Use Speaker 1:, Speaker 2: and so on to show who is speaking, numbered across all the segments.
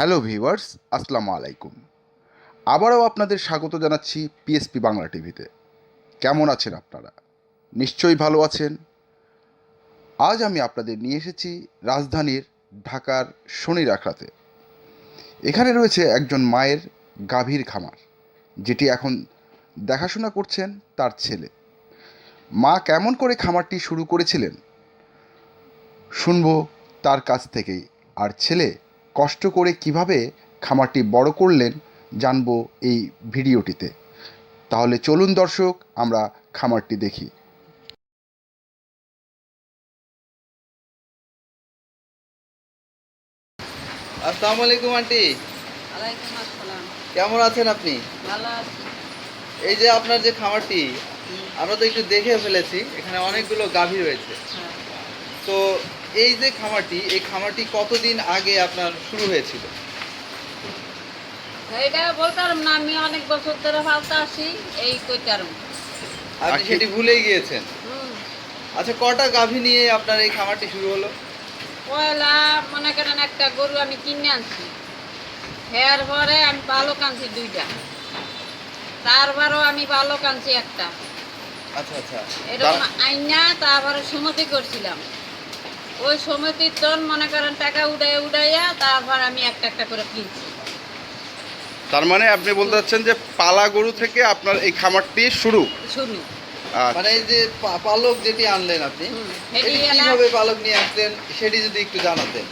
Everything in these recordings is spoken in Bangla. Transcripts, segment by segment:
Speaker 1: হ্যালো ভিউয়ার্স, আসসালামু আলাইকুম। আবারও আপনাদের স্বাগত জানাচ্ছি পিএসপি বাংলা টিভিতে। কেমন আছেন আপনারা? নিশ্চয়ই ভালো আছেন। আজ আমি আপনাদের নিয়ে এসেছি রাজধানীর ঢাকার শনি রাখড়াতে এখানে রয়েছে একজন মায়ের গাভীর খামার, যেটি এখন দেখাশোনা করছেন তার ছেলে। মা কেমন করে খামারটি শুরু করেছিলেন? শুনব তার কাছ থেকেই। আর ছেলে কষ্ট করে কীভাবে খামারটি বড় করলেন জানব এই ভিডিওটিতে। তাহলে চলুন দর্শক আমরা খামারটি দেখি।
Speaker 2: আসসালামু আলাইকুম আন্টি। কেমন আছেন আপনি? এই যে আপনার যে খামারটি আমরা তো একটু দেখে ফেলেছি এখানে অনেকগুলো গাভী রয়েছে।
Speaker 3: হ্যাঁ।
Speaker 2: তো এই যে খামারটি এই খামারটি কতদিন আগে আপনার শুরু হয়েছিল?
Speaker 3: এইটা বলতাম না আমি অনেক বছর ধরে ফালতে আসি এই কইতাম
Speaker 2: আপনি সেটি ভুলেই গিয়েছেন? আচ্ছা কটা গাভী নিয়ে আপনার এই খামারটি শুরু হলো?
Speaker 3: পয়লা মনে করেন একটা গরু আমি কিনে আনছি। এর পরে আমি ভালো কানছি দুইটা। তারপরও আমি ভালো কানছি একটা।
Speaker 2: আচ্ছা আচ্ছা।
Speaker 3: এরকম আইনা তারপরে সমিতি করছিলাম। ওই সমিতির জন মনে করেন টাকা উড়াই উড়াইয়া তারপর আমি একটা একটা করে কিনছি।
Speaker 1: তার মানে আপনি বলতে চাচ্ছেন যে পালা গরু থেকে আপনার এই খামারটি শুরু?
Speaker 3: শুরু।
Speaker 2: মানে এই যে পালক যেটি আনলেন আপনি এটি কীভাবে পালক নিয়ে আসলেন সেটি যদি একটু জানাতেন।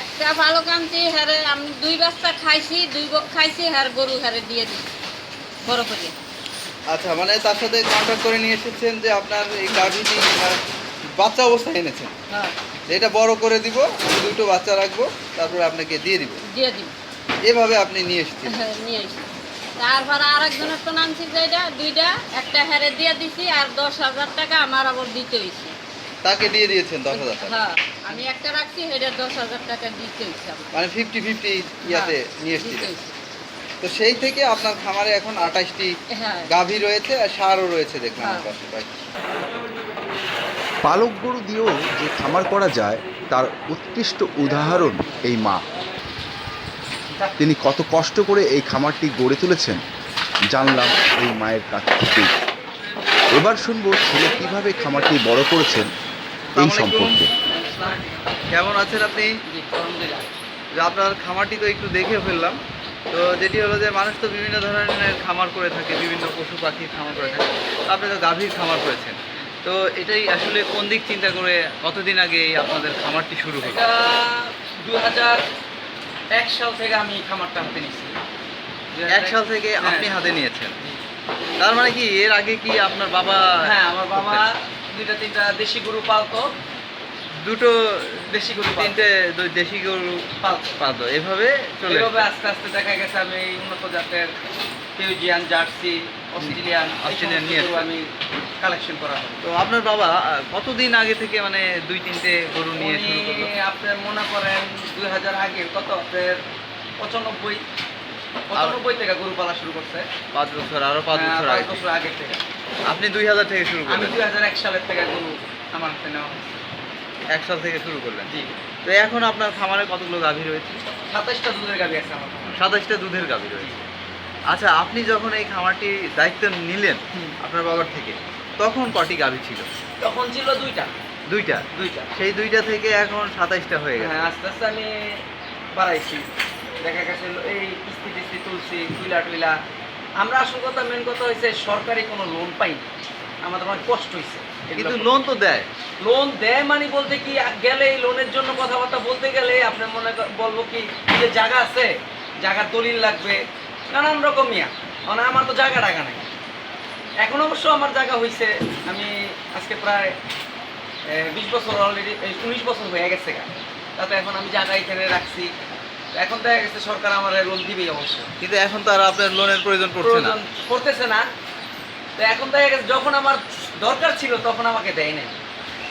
Speaker 3: একটা ভালো কান্তি হারে আমি দুই বাচ্চা খাইছি দুই বক খাইছি হার গরু হারে দিয়ে দিই বড় করে।
Speaker 2: আচ্ছা মানে তার সাথে কন্ট্যাক্ট করে নিয়ে এসেছেন যে আপনার এই গাভীটি বাচ্চা অবস্থায় এনেছেন
Speaker 3: হ্যাঁ।
Speaker 2: এটা বড় করে দিব দুটো বাচ্চা রাখব তারপরে আপনাকে দিয়ে দিব।
Speaker 3: দিয়ে দিই
Speaker 2: এভাবে আপনি নিয়ে এসেছেন
Speaker 3: নিয়ে আসি তারপরে আরেকজনের তো নামছি যেটা দুইটা একটা হারে দিয়ে দিছি আর দশ হাজার টাকা আমার আবার দিতে হয়েছে।
Speaker 2: তাকে দিয়ে দিয়েছেন দশ হাজার টাকা?
Speaker 3: হ্যাঁ আমি একটা রাখছি সেটা দশ হাজার টাকা দিতে হয়েছে
Speaker 2: মানে ফিফটি ফিফটি ইয়াতে
Speaker 3: হ্যাঁ,
Speaker 2: নিয়ে এসেছিলেন। তো সেই থেকে আপনার খামারে এখন আঠাশটি
Speaker 3: হ্যাঁ।
Speaker 2: গাভী রয়েছে আর সারও রয়েছে দেখলাম
Speaker 3: হ্যাঁ।
Speaker 2: পাশে পাশে।
Speaker 1: পালক গরু দিয়েও যে খামার করা যায় তার উৎকৃষ্ট উদাহরণ এই মা। তিনি কত কষ্ট করে এই খামারটি গড়ে তুলেছেন জানলাম এই মায়ের কাছ থেকেই। এবার শুনব ছেলে কীভাবে খামারটি বড় করেছেন এই সম্পর্কে।
Speaker 2: কেমন আছেন আপনি?
Speaker 3: জি, আলহামদুলিল্লাহ।
Speaker 2: যে আপনার খামারটি তো একটু দেখে ফেললাম। তো যেটি হলো যে মানুষ তো বিভিন্ন ধরনের খামার করে থাকে বিভিন্ন পশু পাখির খামার করে থাকে। আপনি তো গাভীর খামার করেছেন। তো এটাই আসলে কোন দিক চিন্তা করে কতদিন আগে আপনাদের খামারটি শুরু হলো?
Speaker 4: দু হাজার এক সাল থেকে আমি খামারটা হাতে নিচ্ছি
Speaker 2: এক সাল থেকে
Speaker 4: হ্যাঁ।
Speaker 2: আপনি হাতে নিয়েছেন? তার মানে কি এর আগে কি আপনার বাবা
Speaker 4: হ্যাঁ আমার বাবা দুইটা তিনটা দেশি গরু পালতো।
Speaker 2: দুটো
Speaker 4: দেশি গরু
Speaker 2: তিনটে দেশি গরু
Speaker 4: পালতো।
Speaker 2: এভাবে চলে
Speaker 4: এইভাবে আস্তে আস্তে দেখা গেছে আমি উন্নত জাতের ফিউজিয়ান জার্সি অস্ট্রেলিয়ান
Speaker 2: নিয়ে
Speaker 4: আমি কালেকশন করা হয়।
Speaker 2: তো আপনার বাবা কতদিন আগে থেকে মানে দুই তিনটে গরু নিয়ে শুরু করল?
Speaker 4: আপনার মনে করেন দুই হাজার আগে কত? আপনার পঁচানব্বই। পঁচানব্বই থেকে গরু পালা শুরু করছে।
Speaker 2: পাঁচ বছর আরও পাঁচ
Speaker 4: হ্যাঁ,
Speaker 2: বছর আগে
Speaker 4: বছর আগে থেকে।
Speaker 2: আপনি দুই হাজার থেকে শুরু
Speaker 4: আমি
Speaker 2: করলেন?
Speaker 4: দুই হাজার এক সালের থেকে গরু আমার হাতে নেওয়া
Speaker 2: এক সাল থেকে শুরু করলেন?
Speaker 4: জি।
Speaker 2: তো এখন আপনার খামারে কতগুলো গাভী রয়েছে?
Speaker 4: সাতাইশটা দুধের গাড়ি আছে আমার
Speaker 2: সাতাশটা দুধের গাভী রয়েছে। আচ্ছা আপনি যখন এই খামারটি দায়িত্ব নিলেন আপনার বাবার থেকে তখন কটি গাভী ছিল?
Speaker 4: তখন ছিল দুইটা।
Speaker 2: দুইটা?
Speaker 4: দুইটা।
Speaker 2: সেই দুইটা থেকে এখন সাতাইশটা হয়ে গেছে।
Speaker 4: হ্যাঁ আস্তে আস্তে আমি বাড়াইছি। দেখা গেছে এই কিস্তি টিস্তি তুলছি টুইলা টুইলা। আমরা আসল কথা মেন কথা হয়েছে সরকারি কোনো লোন পাইনি। আমাদের অনেক কষ্ট হয়েছে
Speaker 2: কিন্তু লোন তো দেয়।
Speaker 4: লোন দেয় মানে বলতে কি গেলে এই লোনের জন্য কথাবার্তা বলতে গেলে আপনার মনে বলব কি যে জায়গা আছে জায়গা দলিল লাগবে। নানান রকম ইয়া মানে আমার তো জায়গা টাকা নাই। এখন অবশ্য আমার জায়গা হয়েছে আমি আজকে প্রায় বিশ বছর অলরেডি উনিশ বছর হয়ে গেছে গা। তাতে এখন আমি জায়গা এখানে রাখছি। এখন দেখা গেছে সরকার আমার লোন দিবেই অবশ্য।
Speaker 2: কিন্তু এখন তো আর আপনার লোনের প্রয়োজন পড়ছে না।
Speaker 4: প্রয়োজন করতেছে না। তো এখন দেখা গেছে যখন আমার দরকার ছিল তখন আমাকে দেয় নাই।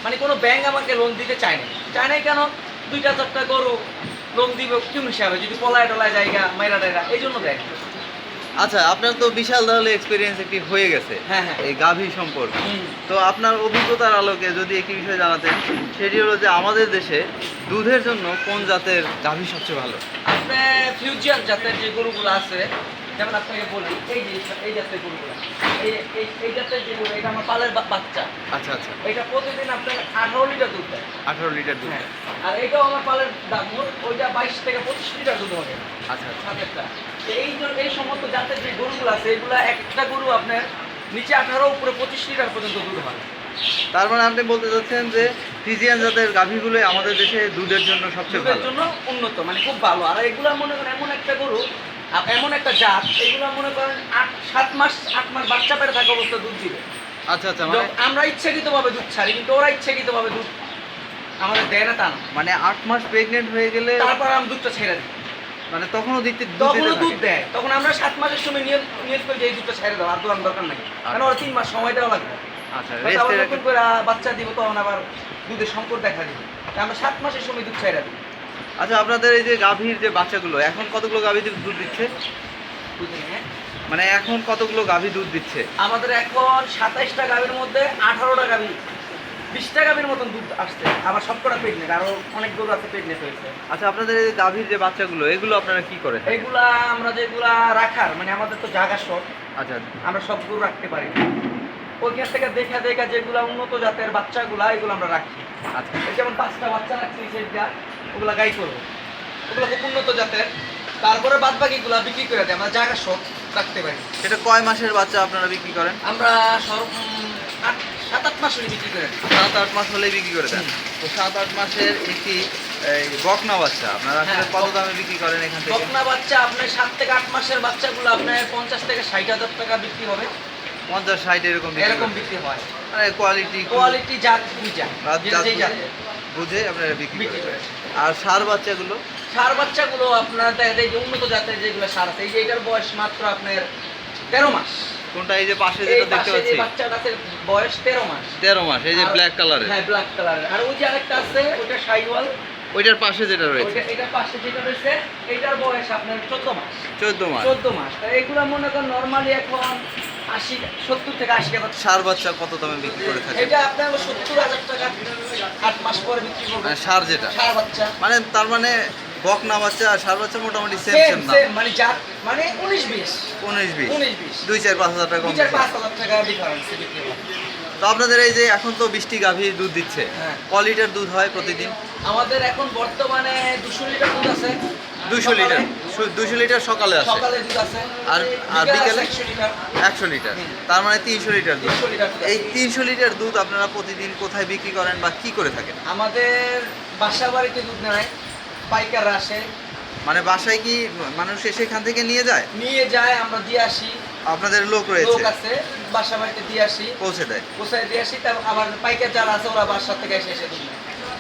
Speaker 4: মানে কোনো ব্যাংক আমাকে লোন দিতে চায় না চায় নাই কেন? দুইটা চারটা গরু লোন দিবে কোন হিসাবে? যদি পলায় টলায় জায়গা মাইরা টাইরা এই জন্য দেয়।
Speaker 2: আচ্ছা আপনার তো বিশাল তাহলে এক্সপিরিয়েন্স একটি হয়ে গেছে।
Speaker 4: হ্যাঁ হ্যাঁ।
Speaker 2: এই গাভী সম্পর্কে। তো আপনার অভিজ্ঞতার আলোকে যদি একটি বিষয় জানাতেন সেটি হলো যে আমাদের দেশে দুধের জন্য কোন জাতের গাভী সবচেয়ে ভালো?
Speaker 4: আপনি ফিউচার জাতের যে গরুগুলো আছে যেমন আপনাকে বলি এই যে এই জাতের গরুগুলো। এই এই জাতের যে গরু এটা আমার পালের বাচ্চা।
Speaker 2: আচ্ছা আচ্ছা।
Speaker 4: এটা প্রতিদিন আপনার আঠারো লিটার দুধ দেয়।
Speaker 2: আঠারো লিটার দুধ
Speaker 4: হ্যাঁ। আর এটাও আমার পালের দামুর ওইটা বাইশ থেকে পঁচিশ লিটার দুধ হবে।
Speaker 2: আচ্ছা আচ্ছা।
Speaker 4: সাতেরটা এই এই সমস্ত জাতের যে গরুগুলো আছে এগুলা একটা গরু আপনার নিচে আঠারো উপরে পঁচিশ লিটার পর্যন্ত দুধ হয়।
Speaker 2: তার মানে আপনি বলতে চাচ্ছেন যে ফিজিয়ান জাতের গাভীগুলোই আমাদের দেশে দুধের জন্য সবচেয়ে
Speaker 4: দুধের জন্য উন্নত মানে খুব ভালো। আর এগুলা মনে করেন এমন একটা গরু এমন একটা জাত এগুলা মনে করেন আট সাত মাস আট মাস বাচ্চা পেটে থাকা অবস্থা দুধ দিবে।
Speaker 2: আচ্ছা আচ্ছা মানে
Speaker 4: আমরা ইচ্ছাকৃতভাবে দুধ ছাড়ি কিন্তু ওরা ইচ্ছাকৃতভাবে দুধ আমাদের দেয় না তা না।
Speaker 2: মানে আট মাস প্রেগনেন্ট হয়ে গেলে
Speaker 4: তারপর আমি দুধটা ছেড়ে দিই
Speaker 2: মানে তখনও দিতে
Speaker 4: তখনও দুধ দেয়। তখন আমরা সাত মাসের সময় করি যে এই দুধটা ছেড়ে দাও আর দোকান দরকার নাই। কারণ ওরা তিন মাস সময় দেওয়া লাগবে।
Speaker 2: আচ্ছা
Speaker 4: নতুন করে বাচ্চা দিব তখন আবার দুধের সংকট দেখা দিবে। আমরা সাত মাসের সময় দুধ ছেড়ে দিই।
Speaker 2: আচ্ছা আপনাদের এই যে গাভীর যে বাচ্চাগুলো এখন কতগুলো গাভীর দুধ দিচ্ছে? মানে এখন কতগুলো গাভী দুধ দিচ্ছে?
Speaker 4: আমাদের এখন সাতাইশটা গাভীর মধ্যে আঠারোটা গাভী বিশটা গাভীর মতন দুধ আসছে। আবার সবকটা প্রেগনেন্ট আরও অনেক গরু আছে প্রেগনেন্ট হয়েছে।
Speaker 2: আচ্ছা আপনাদের গাভীর যে বাচ্চাগুলো এগুলো আপনারা কি করে?
Speaker 4: এইগুলা আমরা যেগুলা রাখার মানে আমাদের তো জায়গা শর্ট
Speaker 2: আচ্ছা।
Speaker 4: আমরা সব গরু রাখতে পারি। না ওইখান থেকে দেখা দেখা যেগুলা উন্নত জাতের বাচ্চাগুলা এগুলো আমরা রাখি।
Speaker 2: আচ্ছা।
Speaker 4: যেমন পাঁচটা বাচ্চা রাখছি সেটা ওগুলা গাই করব। ওগুলো খুব উন্নত জাতের। তারপরে বাদ বাকিগুলা বিক্রি করে দেয় আমরা জায়গা শর্ট রাখতে পারি।
Speaker 2: সেটা কয় মাসের বাচ্চা আপনারা বিক্রি করেন?
Speaker 4: আমরা সর্ব আট সাত আট মাস হলে বিক্রি করে দিই
Speaker 2: সাত আট মাস হলেই বিক্রি করে দেন। তো সাত আট মাসের একটি এই, বকনা বাচ্চা আপনারা আসলে
Speaker 4: হ্যাঁ,
Speaker 2: কত দামে বিক্রি করেন এখান থেকে?
Speaker 4: বকনা বাচ্চা আপনার সাত থেকে আট মাসের বাচ্চাগুলো আপনার পঞ্চাশ থেকে ষাট হাজার টাকা বিক্রি হবে।
Speaker 2: পঞ্চাশ ষাট এরকম
Speaker 4: এরকম বিক্রি হয়।
Speaker 2: মানে কোয়ালিটি
Speaker 4: কোয়ালিটি জাত বুঝা
Speaker 2: জাত। বুঝে- আপনারা বিক্রি করেন।
Speaker 4: করে
Speaker 2: আর সার বাচ্চাগুলো?
Speaker 4: সার বাচ্চাগুলো আপনার দেখা যায় যে উন্নত জাতের যেগুলো সার আছে এই যে এটার বয়স মাত্র আপনার তেরো মাস।
Speaker 2: কোনটা এই যে পাশে যেটা দেখতে পাচ্ছি?
Speaker 4: বাচ্চাটার বয়স তেরো মাস।
Speaker 2: তেরো মাস এই যে ব্ল্যাক কালারের
Speaker 4: হ্যাঁ ব্ল্যাক কালারের আর ওই যে আরেকটা আছে ওটা সাইওয়াল
Speaker 2: ওইটার পাশে যেটা রয়েছে।
Speaker 4: ওইটা এটার পাশে যেটা রয়েছে এটার বয়স আপনার চোদ্দ মাস।
Speaker 2: চোদ্দ মাস।
Speaker 4: চোদ্দ মাস। তা এগুলো মনে করেন নর্মালি এখন আশি সত্তর থেকে আশি টাকা
Speaker 2: সার বাচ্চা কত দামে বিক্রি করে থাকে?
Speaker 4: এটা আপনার সত্তর হাজার টাকা আট মাস পরে বিক্রি করবে।
Speaker 2: মানে সার যেটা?
Speaker 4: সার বাচ্চা।
Speaker 2: মানে তার মানে বকনা বাচ্চা আর সার বাচ্চা মোটামুটি সেম
Speaker 4: সেম
Speaker 2: না
Speaker 4: মানে যার মানে উনিশ বিশ।
Speaker 2: উনিশ বিশ।
Speaker 4: উনিশ বিশ।
Speaker 2: দুই চার পাঁচ হাজার টাকা
Speaker 4: দুই চার। পাঁচ হাজার টাকা ডিফারেন্স বিক্রি
Speaker 2: তো আপনাদের এই যে এখন তো বৃষ্টি গাভীর দুধ দিচ্ছে
Speaker 4: হ্যাঁ।
Speaker 2: ক লিটার দুধ হয় প্রতিদিন?
Speaker 4: আমাদের এখন বর্তমানে দুশো লিটার দুধ আছে।
Speaker 2: দুশো লিটার। দুশো লিটার সকালে আসে
Speaker 4: আছে।
Speaker 2: আর- আর বিকেলে?
Speaker 4: একশো লিটার।
Speaker 2: তার মানে তিনশো লিটার দুধ। এই তিনশো লিটার দুধ আপনারা প্রতিদিন কোথায় বিক্রি করেন বা কি করে থাকেন?
Speaker 4: আমাদের বাসা বাড়িতে দুধ নেয় পাইকাররা আসে।
Speaker 2: মানে বাসায় কি মানুষ এসে এখান থেকে নিয়ে যায়?
Speaker 4: নিয়ে যায় আমরা দিয়ে আসি।
Speaker 2: আপনাদের লোক রয়েছে।
Speaker 4: লোক আছে বাসা বাড়িতে দিয়ে আসি।
Speaker 2: পৌঁছে দেয়।
Speaker 4: কোথায় দিয়ে আসি তারপর আবার পাইকার যারা আছে ওরা বাসা থেকে এসে এসে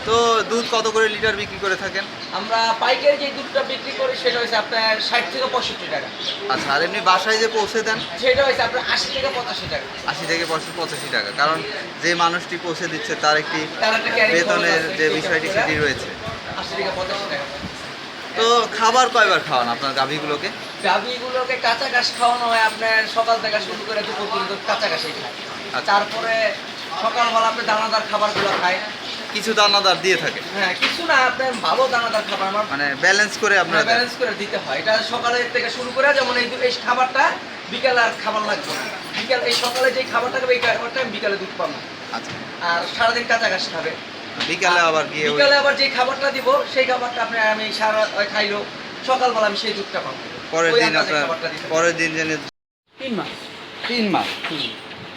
Speaker 2: তো দুধ কত করে লিটার বিক্রি করে থাকেন?
Speaker 4: আমরা পাইকারি যে দুধটা বিক্রি করি সেটা হচ্ছে আপনার ষাট থেকে পঁয়ষট্টি টাকা।
Speaker 2: আচ্ছা আর এমনি বাসায় যে পৌঁছে দেন?
Speaker 4: সেটা হচ্ছে আপনার আশি থেকে পঁচাশি টাকা।
Speaker 2: আশি থেকে পঁচাশি পঁচাশি টাকা। কারণ যে মানুষটি পৌঁছে দিচ্ছে তার একটি
Speaker 4: তার
Speaker 2: বেতনের যে বিষয়টি সেটি রয়েছে।
Speaker 4: আশি থেকে পঁচাশি টাকা।
Speaker 2: তো খাবার কয়বার খাওয়ান আপনার গাভীগুলোকে?
Speaker 4: গাভিগুলোকে কাঁচা ঘাস খাওয়ানো হয় আপনার সকাল থেকে শুরু করে দুপুর পর্যন্ত কাঁচা ঘাসই খায়।
Speaker 2: আচ্ছা।
Speaker 4: তারপরে সকালবেলা আপনি দানাদার খাবারগুলো খায়।
Speaker 2: কিছু দানাদার দিয়ে থাকে?
Speaker 4: হ্যাঁ কিছু না আপনার ভালো দানাদার খাবার আমার
Speaker 2: মানে ব্যালেন্স করে আপনারা।
Speaker 4: ব্যালেন্স করে দিতে হয়। এটা সকালে থেকে শুরু করে যেমন এই এই খাবারটা বিকালে আর খাবার লাগবে বিকাল এই সকালে যে খাবারটা খাবে এই খাবারটা আমি বিকালে দুধ পাবো।
Speaker 2: আচ্ছা।
Speaker 4: আর সারাদিন কাঁচা ঘাস খাবে।
Speaker 2: বিকালে আবার গিয়ে
Speaker 4: বিকালে আবার যে খাবারটা দিব সেই খাবারটা আপনি আমি সারা খাইলো সকালবেলা আমি সেই দুধটা পাবো।
Speaker 2: পরের দিন আপনার পরের দিন জেনে
Speaker 4: তিন মাস।
Speaker 2: তিন মাস?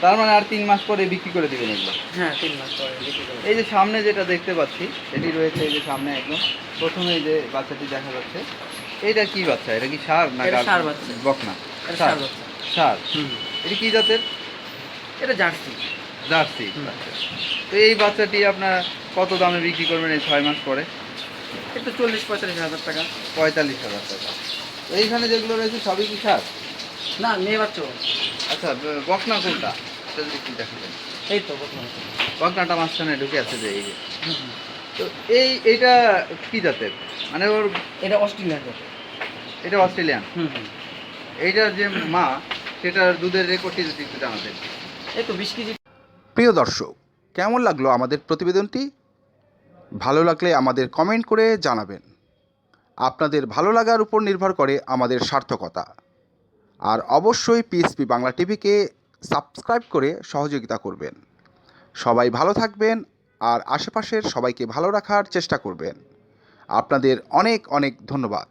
Speaker 2: তার মানে আর তিন মাস পরে বিক্রি করে দিবেন এগুলো?
Speaker 4: হ্যাঁ তিন মাস পরে বিক্রি।
Speaker 2: এই যে সামনে যেটা দেখতে পাচ্ছি এটি রয়েছে এই যে সামনে একদম। প্রথমে যে বাচ্চাটি দেখা যাচ্ছে এটা কি বাচ্চা? এটা কি সার না
Speaker 4: এটা বাচ্চা।
Speaker 2: বকনা। সার। সার
Speaker 4: হুম।
Speaker 2: এটি কি জাতের?
Speaker 4: এটা জার্সি।
Speaker 2: জার্সি তো এই বাচ্চাটি আপনার কত দামে বিক্রি করবেন এই ছয় মাস পরে?
Speaker 4: একটু চল্লিশ পঁয়তাল্লিশ হাজার টাকা।
Speaker 2: পঁয়তাল্লিশ হাজার টাকা। এইখানে যেগুলো রয়েছে সবই কি সার?
Speaker 4: না মেয়ে বাচ্চা
Speaker 2: আচ্ছা বকনা কোনটা? সেটা যদি একটু দেখাবেন।
Speaker 4: এই তো বর্তমানে
Speaker 2: বকনাটা মাঝখানে ঢুকে আছে যে এই যে। তো এই এইটা কি জাতের? মানে ওর
Speaker 4: এটা অস্ট্রেলিয়ান
Speaker 2: এটা অস্ট্রেলিয়ান?
Speaker 4: হুম হুম।
Speaker 2: এইটার যে মা সেটার দুধের রেকর্ডটি যদি একটু জানাতেন।
Speaker 4: এই তো বিশ কেজি।
Speaker 1: প্রিয় দর্শক কেমন লাগল আমাদের প্রতিবেদনটি? ভালো লাগলে আমাদের কমেন্ট করে জানাবেন। আপনাদের ভালো লাগার উপর নির্ভর করে আমাদের সার্থকতা। আর অবশ্যই পিএসপি বাংলা টিভিকে সাবস্ক্রাইব করে সহযোগিতা করবেন। সবাই ভালো থাকবেন আর আশেপাশের সবাইকে ভালো রাখার চেষ্টা করবেন। আপনাদের অনেক অনেক ধন্যবাদ।